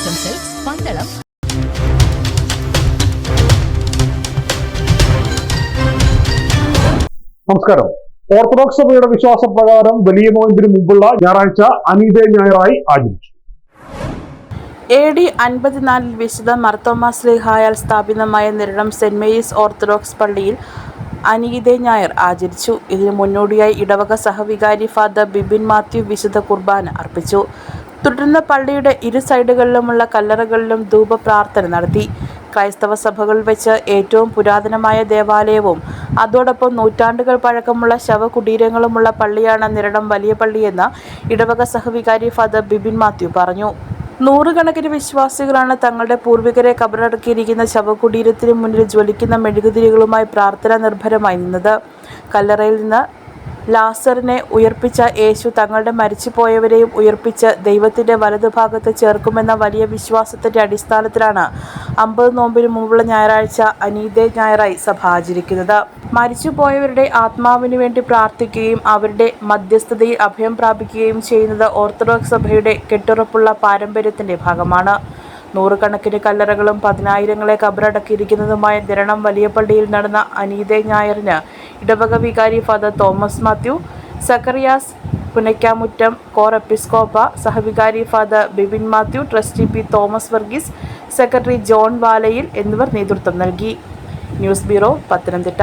ആശംസകൾ പന്തളം നമസ്കാരം. ഓർത്തഡോക്സ് സഭയുടെ വിശ്വാസ പ്രകാരം വലിയ നോയമ്പിന് മുമ്പുള്ള ഞായറാഴ്ച അനീതേ ഞായറായി ആചരിച്ചു. എ ഡി അൻപത്തിനാലിൽ വിശുദ്ധ മർത്തോമാ സ്ലിഹായാൽ സ്ഥാപിതമായ നിരണം സെന്റ് മേരീസ് ഓർത്തഡോക്സ് പള്ളിയിൽ അനീതെ ഞായർ ആചരിച്ചു. ഇതിനു മുന്നോടിയായി ഇടവക സഹവികാരി ഫാദർ ബിബിൻ മാത്യു വിശുദ്ധ കുർബാന അർപ്പിച്ചു. തുടർന്ന് പള്ളിയുടെ ഇരു സൈഡുകളിലുമുള്ള കല്ലറകളിലും ധൂപപ്രാർത്ഥന നടത്തി. ക്രൈസ്തവ സഭകളിൽ വെച്ച് ഏറ്റവും പുരാതനമായ ദേവാലയവും അതോടൊപ്പം നൂറ്റാണ്ടുകൾ പഴക്കമുള്ള ശവകുടീരങ്ങളുമുള്ള പള്ളിയാണ് നിരടം വലിയ പള്ളിയെന്ന് ഇടവക സഹവികാരി ഫാദർ ബിബിൻ മാത്യു പറഞ്ഞു. നൂറുകണക്കിന് വിശ്വാസികളാണ് തങ്ങളുടെ പൂർവികരെ കബറടക്കിയിരിക്കുന്ന ശവകുടീരത്തിന് മുന്നിൽ ജ്വലിക്കുന്ന മെഴുകുതിരികളുമായി പ്രാർത്ഥന നിർഭരമായി നിന്നത്. കല്ലറയിൽ നിന്ന് ലാസറിനെ ഉയർപ്പിച്ച യേശു തങ്ങളുടെ മരിച്ചുപോയവരെയും ഉയർപ്പിച്ച് ദൈവത്തിന്റെ വലതുഭാഗത്ത് ചേർക്കുമെന്ന വലിയ വിശ്വാസത്തിന്റെ അടിസ്ഥാനത്തിലാണ് അമ്പത് നോമ്പിന് മുമ്പുള്ള ഞായറാഴ്ച അനീതേ ഞായറായി സഭ ആചരിക്കുന്നത്. മരിച്ചുപോയവരുടെ ആത്മാവിനു വേണ്ടി പ്രാർത്ഥിക്കുകയും അവരുടെ മധ്യസ്ഥതയിൽ അഭയം പ്രാപിക്കുകയും ചെയ്യുന്നത് ഓർത്തഡോക്സ് സഭയുടെ കെട്ടുറപ്പുള്ള പാരമ്പര്യത്തിന്റെ ഭാഗമാണ്. നൂറുകണക്കിന് കല്ലറകളും പതിനായിരങ്ങളെ കബറടക്കിയിരിക്കുന്നതുമായ നിരണം വലിയ പള്ളിയിൽ നടന്ന അനീതേ ഞായറിന് ഇടവക വികാരി ഫാദർ തോമസ് മാത്യു സക്കറിയാസ് പുനയ്ക്കാമുറ്റം കോർ എപ്പിസ്കോപ്പ സഹവികാരി father Bibin Mathew trustee P Thomas Varghese secretary John Valayil എന്നിവർ നേതൃത്വം നൽകി. News bureau Pathanamthitta.